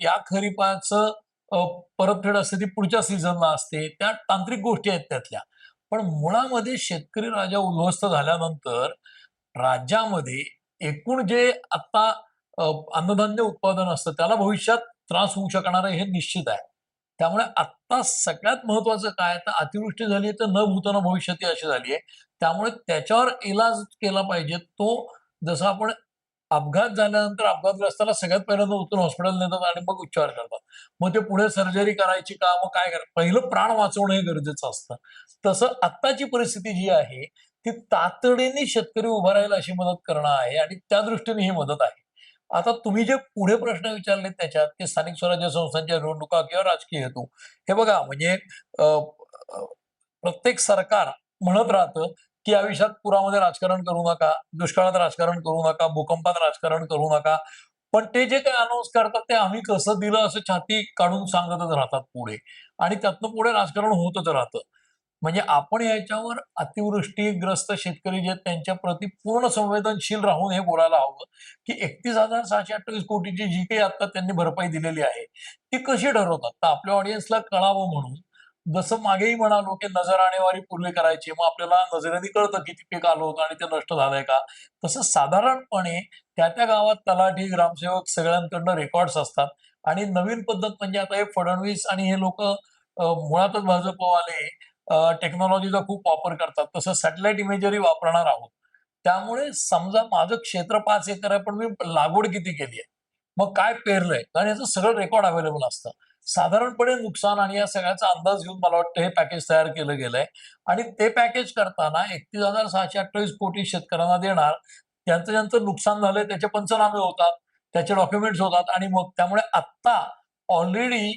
या खरीपाचं परतफेड असते ती पुढच्या सीझनला असते. त्या तांत्रिक गोष्टी आहेत त्यातल्या. पण मुळामध्ये शेतकरी राजा उद्ध्वस्त झाल्यानंतर राज्यामध्ये एकूण जे आता अन्नधान्य उत्पादन असतं त्याला भविष्यात त्रास होऊ शकणार हे निश्चित आहे. त्यामुळे आत्ता सगळ्यात महत्वाचं काय तर अतिवृष्टी झाली आहे तर न भूताना भविष्यात अशी झाली आहे. त्यामुळे त्याच्यावर इलाज केला पाहिजे. तो जसं आपण अपघात झाल्यानंतर अपघातग्रस्ताला सगळ्यात पहिल्यांदा उतरून हॉस्पिटल नेतात आणि मग उपचार करतात. मग ते पुढे सर्जरी करायची का मग काय करायचं पहिलं प्राण वाचवणं हे गरजेचं असतं. तसं आत्ताची परिस्थिती जी आहे ती तातडीने शेतकरी उभा राहील अशी मदत करणं आहे आणि त्या दृष्टीने ही मदत आहे. आता तुम्ही जे पुढे प्रश्न विचारले त्याच्यात की स्थानिक स्वराज्य संस्थांच्या निवडणुका किंवा राजकीय हेतू हे बघा म्हणजे प्रत्येक सरकार म्हणत राहतं की आयुष्यात पुरामध्ये राजकारण करू नका दुष्काळात राजकारण करू नका भूकंपात राजकारण करू नका. पण ते जे काही अनाऊन्स करतात ते आम्ही कसं दिलं असं छाती काढून सांगतच राहतात पुढे. आणि त्यातनं पुढे राजकारण होतच राहतं. म्हणजे आपण याच्यावर अतिवृष्टीग्रस्त शेतकरी जे त्यांच्या प्रती पूर्ण संवेदनशील राहून हे बोलायला हवं की एकतीस हजार सहाशे अठ्ठावीस कोटीची जी काही आता त्यांनी भरपाई दिलेली आहे ती कशी ठरवतात? तर आपल्या ऑडियन्सला कळावं म्हणून जसं मागेही म्हणालो की नजर आणेवारी पूर्वी करायची मग आपल्याला नजरेने कळतं किती पीक आलं होतं आणि ते नष्ट झालंय का? तसं साधारणपणे त्या त्या गावात तलाठी ग्रामसेवक सगळ्यांकडनं रेकॉर्ड्स असतात. आणि नवीन पद्धत म्हणजे आता हे फडणवीस आणि हे लोक मुळातच भाजपवाले टेक्नॉलॉजीचा खूप वापर करतात. तसं सॅटेलाइट इमेजरी वापरणार आहोत. त्यामुळे समजा माझं क्षेत्र पाच एकर आहे पण मी लागवड किती केली आहे? मग काय पेरलंय? कारण याचं सगळं रेकॉर्ड अवेलेबल असतं. साधारणपणे नुकसान आणि या सगळ्याचा अंदाज घेऊन मला वाटतं हे पॅकेज तयार केलं गेलंय. आणि ते पॅकेज करताना एकतीस हजार सहाशे अठ्ठावीस कोटी शेतकऱ्यांना देणार. त्यांचं ज्यांचं नुकसान झालंय त्याचे पंचनामे होतात त्याचे डॉक्युमेंट्स होतात आणि मग त्यामुळे आत्ता ऑलरेडी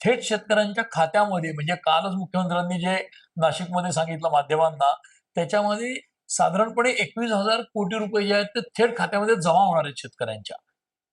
थेट शेतकऱ्यांच्या खात्यामध्ये म्हणजे कालच मुख्यमंत्र्यांनी जे नाशिकमध्ये सांगितलं माध्यमांना त्याच्यामध्ये साधारणपणे एकवीस हजार कोटी रुपये जे आहेत ते थेट खात्यामध्ये जमा होणार आहेत शेतकऱ्यांच्या.